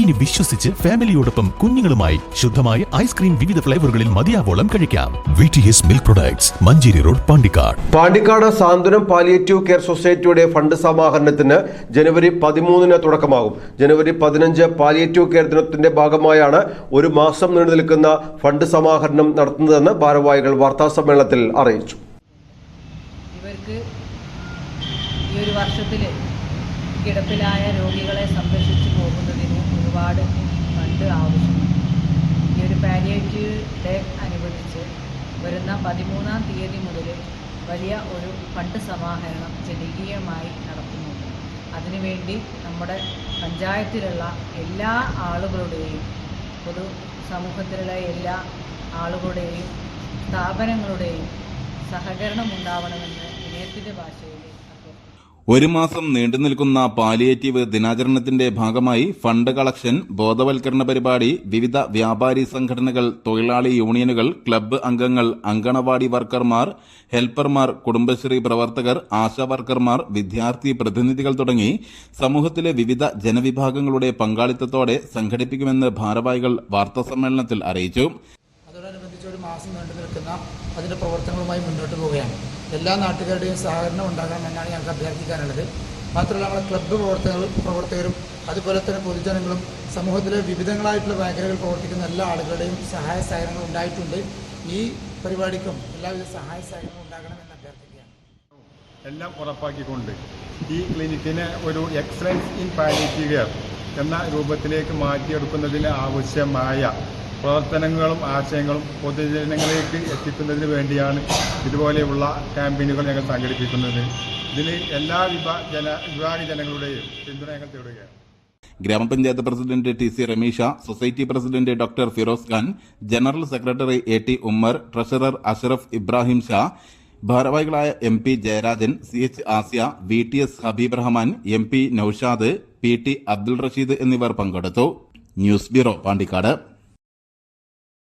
ഇനി വിശ്വസിച്ച് ഫാമിലിയോടൊപ്പം കുഞ്ഞുങ്ങളുമായി ശുദ്ധമായ ഐസ്ക്രീം വിവിധ ഫ്ലേവറുകളിൽ മതിയാവോളം കഴിക്കാം. V T S milk products Manjeri road Pandikkad. Pandikkad Santhwanam palliative care സൊസൈറ്റിയുടെ ഫണ്ട് സമാഹരണത്തിന് ജനുവരി പതിമൂന്നിന് തുടക്കമാകും. ജനുവരി പതിനഞ്ച് പാലിയേറ്റീവ് കെയർ ദിനത്തിന്റെ ഭാഗമായാണ് ഒരു മാസം നീണ്ടു നിൽക്കുന്ന ഫണ്ട് സമാഹരണം നടത്തുന്നതെന്ന് ഭാരവാഹികൾ വാർത്താസമ്മേളനത്തിൽ അറിയിച്ചു. ഇവർക്ക് ഈ ഒരു വർഷത്തിൽ കിടപ്പിലായ രോഗികളെ സംരക്ഷിച്ചു പോകുന്നതിന് ഒരുപാട് ഫണ്ട് ആവശ്യമുണ്ട് ഈ ഒരു പാലിയേറ്റീവ് ഡേ അനുബന്ധിച്ച് വരുന്ന പതിമൂന്നാം തീയതി മുതൽ വലിയ ഒരു ഫണ്ട് സമാഹരണം ജനകീയമായി നടത്തുന്നുണ്ട് അതിനുവേണ്ടി നമ്മുടെ പഞ്ചായത്തിലുള്ള എല്ലാ ആളുകളുടെയും പൊതു സമൂഹത്തിലുള്ള എല്ലാ ആളുകളുടെയും സ്ഥാപനങ്ങളുടെയും സഹകരണം ഉണ്ടാവണമെന്ന് ഭാഷയിൽ ഒരു മാസം നീണ്ടു നിൽക്കുന്ന പാലിയേറ്റീവ് ദിനാചരണത്തിന്റെ ഭാഗമായി ഫണ്ട് കളക്ഷൻ ബോധവൽക്കരണ പരിപാടി വിവിധ വ്യാപാരി സംഘടനകൾ തൊഴിലാളി യൂണിയനുകൾ ക്ലബ്ബ് അംഗങ്ങൾ അങ്കണവാടി വർക്കർമാർ ഹെൽപ്പർമാർ കുടുംബശ്രീ പ്രവർത്തകർ ആശാ വർക്കർമാർ വിദ്യാർത്ഥി പ്രതിനിധികൾ തുടങ്ങി സമൂഹത്തിലെ വിവിധ ജനവിഭാഗങ്ങളുടെ പങ്കാളിത്തത്തോടെ സംഘടിപ്പിക്കുമെന്ന് ഭാരവാഹികൾ വാർത്താസമ്മേളനത്തിൽ അറിയിച്ചു. അതോടനുബന്ധിച്ച് ഒരു മാസം നീണ്ടു നിൽക്കുന്ന അതിന്റെ പ്രവർത്തനങ്ങളുമായി മുന്നോട്ട് പോവുകയാണ്. എല്ലാ നാട്ടുകാരുടെയും സഹകരണം ഉണ്ടാകണമെന്നാണ് ഞങ്ങൾക്ക് അഭ്യർത്ഥിക്കാനുള്ളത്. മാത്രമല്ല നമ്മുടെ ക്ലബ്ബ് പ്രവർത്തകരും പ്രവർത്തകരും അതുപോലെ തന്നെ പൊതുജനങ്ങളും സമൂഹത്തിലെ വിവിധങ്ങളായിട്ടുള്ള മേഖലകളിൽ പ്രവർത്തിക്കുന്ന എല്ലാ ആളുകളുടെയും സഹായ സഹകരണങ്ങൾ ഉണ്ടായിട്ടുണ്ട്. ഈ പരിപാടിക്കും എല്ലാവിധ സഹായ സഹകരണങ്ങളും ഉണ്ടാകണമെന്ന് അഭ്യർത്ഥിക്കുകയാണ്. എല്ലാം ഉറപ്പാക്കിക്കൊണ്ട് ഈ ക്ലിനിക്കിനെ ഒരു എക്സലൻസ് ഇൻ പാലിറ്റീവ് കെയർ എന്ന രൂപത്തിലേക്ക് മാറ്റിയെടുക്കുന്നതിന് ആവശ്യമായ പ്രവർത്തനങ്ങളും ആശയങ്ങളും പൊതുജനങ്ങളിലേക്ക് എത്തിക്കുന്നതിന് വേണ്ടിയാണ് ഇതുപോലെയുള്ള ക്യാമ്പയിനുകൾ ഞങ്ങൾ സംഘടിപ്പിക്കുന്നത്. ഇതിൽ എല്ലാ വിഭാഗ ജനങ്ങളുടെയും പിന്തുണ ഞങ്ങൾ തേടുകയാണ്. Grama panchayat president T C Rameesha society president doctor Firoz Khan general secretary A T Ummer treasurer Ashraf Ibrahim Shah ഭാരവാഹികളായ M P Jayarajan C H Asiya V T S Habeeb Rahman M P Noushad P T Abdul Rasheed എന്നിവർ പങ്കെടുത്തു. News bureau Pandikkad.